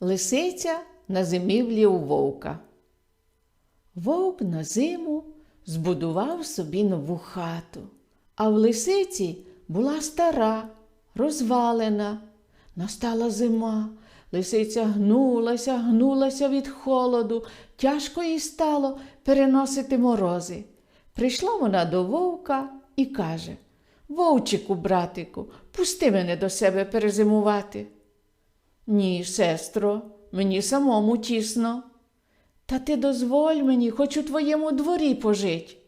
Лисиця на зимівлі у вовка. Вовк на зиму збудував собі нову хату, а в лисиці була стара, розвалена. Настала зима. Лисиця гнулася, гнулася від холоду, тяжко їй стало переносити морози. Прийшла вона до вовка і каже Вовчику, братику, пусти мене до себе перезимувати. Ні, сестро, мені самому тісно. Та ти дозволь мені, хоч у твоєму дворі пожить.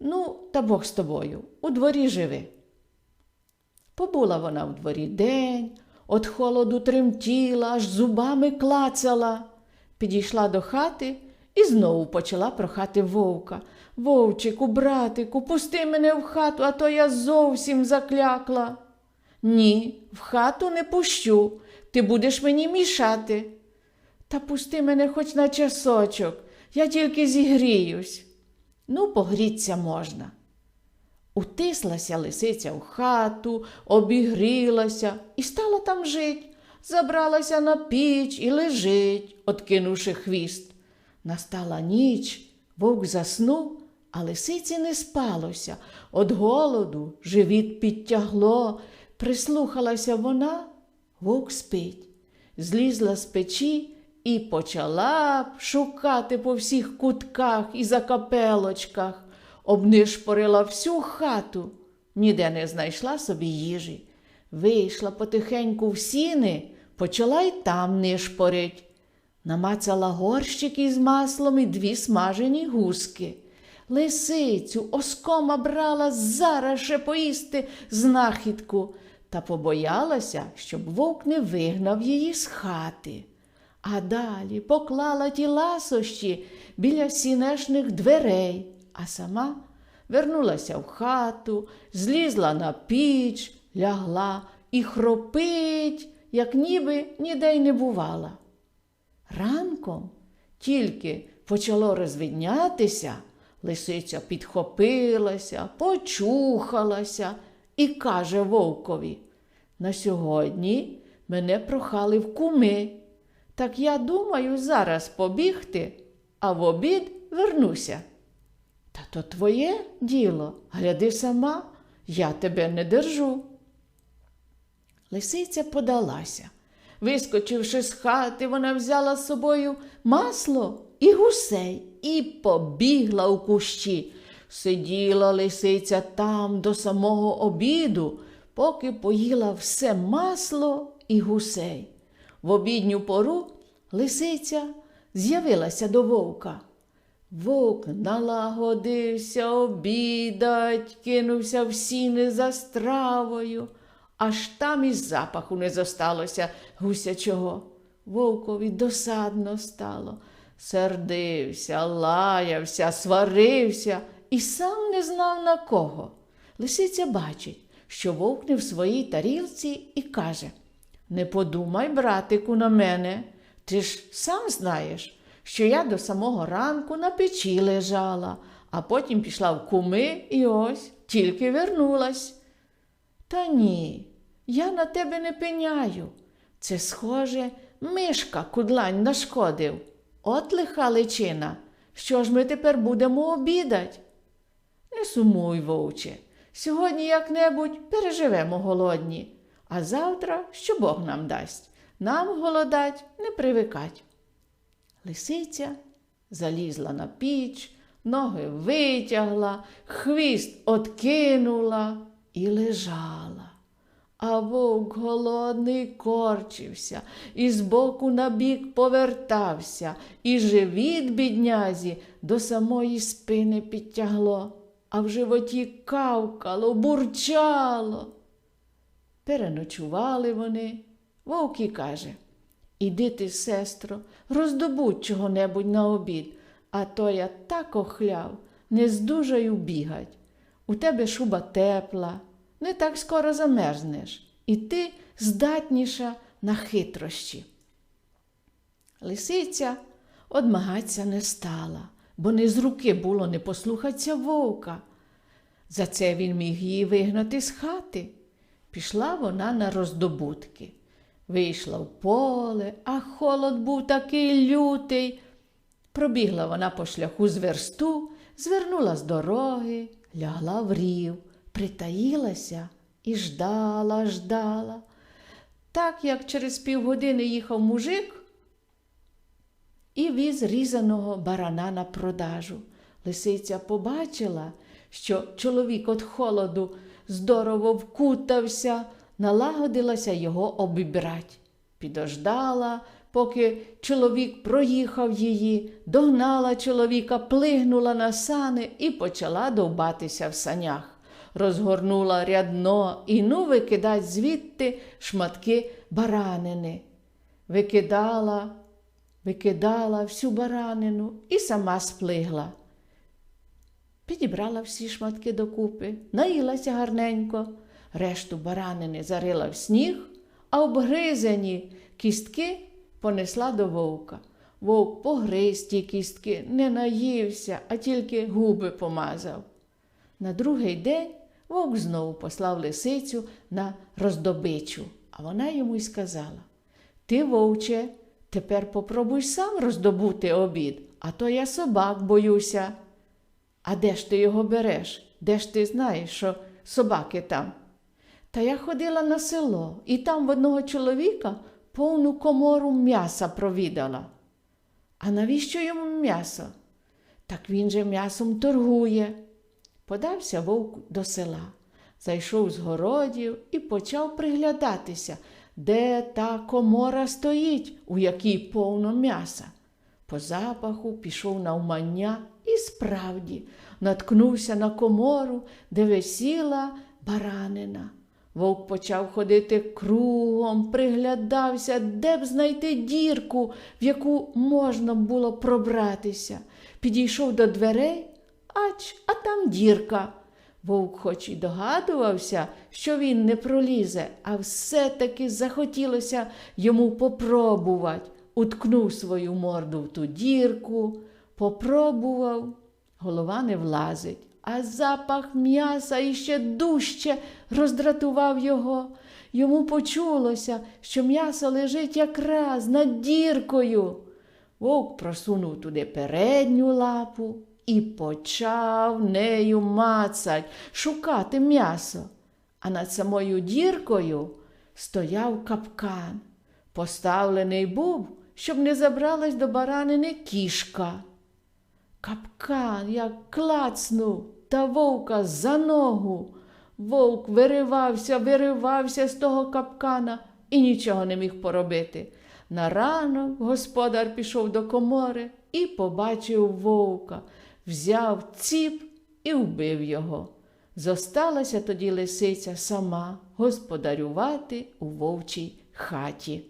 Ну, та Бог з тобою, у дворі живи. Побула вона в дворі день, от холоду тремтіла, аж зубами клацала. Підійшла до хати і знову почала прохати вовка. Вовчику, братику, пусти мене в хату, а то я зовсім заклякла. Ні, в хату не пущу, ти будеш мені мішати. Та пусти мене хоч на часочок, я тільки зігріюсь. Ну, погріться можна. Утислася лисиця в хату, обігрілася і стала там жить. Забралася на піч і лежить, откинувши хвіст. Настала ніч, вовк заснув, а лисиці не спалося. От голоду живіт підтягло. Прислухалася вона, вовк спить. Злізла з печі і почала шукати по всіх кутках і закапелочках, обнишпорила всю хату, ніде не знайшла собі їжі. Вийшла потихеньку в сіни, почала й там нишпорить. Намацала горщик із маслом і дві смажені гуски. Лисицю оскома брала зараз ще поїсти знахідку, та побоялася, щоб вовк не вигнав її з хати. А далі поклала ті ласощі біля сінешних дверей, а сама вернулася в хату, злізла на піч, лягла і хропить, як ніби ніде й не бувала. Ранком тільки почало розвиднятися, лисиця підхопилася, почухалася і каже вовкові На сьогодні мене прохали в куми. Так я думаю зараз побігти, а в обід вернуся. Та то твоє діло, гляди сама, я тебе не держу. Лисиця подалася. Вискочивши з хати, вона взяла з собою масло і гусей і побігла у кущі. Сиділа лисиця там до самого обіду, поки поїла все масло і гусей. В обідню пору лисиця з'явилася до вовка. Вовк налагодився обідать, кинувся в сіни за стравою, аж там і запаху не зосталося гусячого. Вовкові досадно стало. Сердився, лаявся, сварився і сам не знав на кого. Лисиця бачить, що вовк не в своїй тарілці і каже Не подумай, братику, на мене. Ти ж сам знаєш, що я до самого ранку на печі лежала, а потім пішла в куми і ось тільки вернулась. Та ні, я на тебе не пеняю. Це, схоже, мишка кудлань нашкодив. От лиха личина. Що ж ми тепер будемо обідать? Сумуй, вовче. Сьогодні як-небудь переживемо голодні, а завтра що Бог нам дасть. Нам голодать не привикать. Лисиця залізла на піч, ноги витягла, хвіст откинула і лежала. А вовк голодний корчився, і збоку на бік повертався, і живіт біднязі до самої спини підтягло, а в животі кавкало, бурчало. Переночували вони. Вовк і каже Іди ти, сестро, роздобудь чого-небудь на обід, а то я так охляв, не здужаю бігать. У тебе шуба тепла, не так скоро замерзнеш, і ти здатніша на хитрощі. Лисиця одмагаться не стала, бо не з руки було не послухатися вовка. За це він міг її вигнати з хати. Пішла вона на роздобутки. Вийшла в поле, а холод був такий лютий. Пробігла вона по шляху з версту, звернула з дороги, лягла в рів, притаїлася і ждала, ждала. Так як через півгодини їхав мужик і віз різаного барана на продажу. Лисиця побачила, що чоловік від холоду здорово вкутався, налагодилася його обібрать. Підождала, поки чоловік проїхав її, догнала чоловіка, плигнула на сани і почала довбатися в санях. Розгорнула рядно і ну викидать звідти шматки баранини. Викидала, викидала всю баранину і сама сплигла. Підібрала всі шматки докупи, наїлася гарненько, решту баранини зарила в сніг, а обгризані кістки понесла до вовка. Вовк погриз ті кістки, не наївся, а тільки губи помазав. На другий день вовк знову послав лисицю на роздобичу, а вона йому й сказала Ти, вовче, тепер попробуй сам роздобути обід, а то я собак боюся. А де ж ти його береш? Де ж ти знаєш, що собаки там? Та я ходила на село, і там в одного чоловіка повну комору м'яса провідала. А навіщо йому м'ясо? Так він же м'ясом торгує. Подався вовк до села, зайшов з городів і почав приглядатися, де та комора стоїть, у якій повно м'яса. По запаху пішов навмання і справді наткнувся на комору, де висіла баранина. Вовк почав ходити кругом, приглядався, де б знайти дірку, в яку можна було пробратися. Підійшов до дверей, ач, а там дірка. Вовк хоч і догадувався, що він не пролізе, а все-таки захотілося йому попробувати. Уткнув свою морду в ту дірку, попробував, голова не влазить, а запах м'яса іще дужче роздратував його. Йому почулося, що м'ясо лежить якраз над діркою. Вовк просунув туди передню лапу і почав нею мацать, шукати м'ясо. А над самою діркою стояв капкан. Поставлений був, щоб не забралась до баранини кішка. Капкан як клацнув та вовка за ногу. Вовк виривався, виривався з того капкана і нічого не міг поробити. На ранок господар пішов до комори і побачив вовка, взяв ціп і вбив його. Зосталася тоді лисиця сама господарювати у вовчій хаті.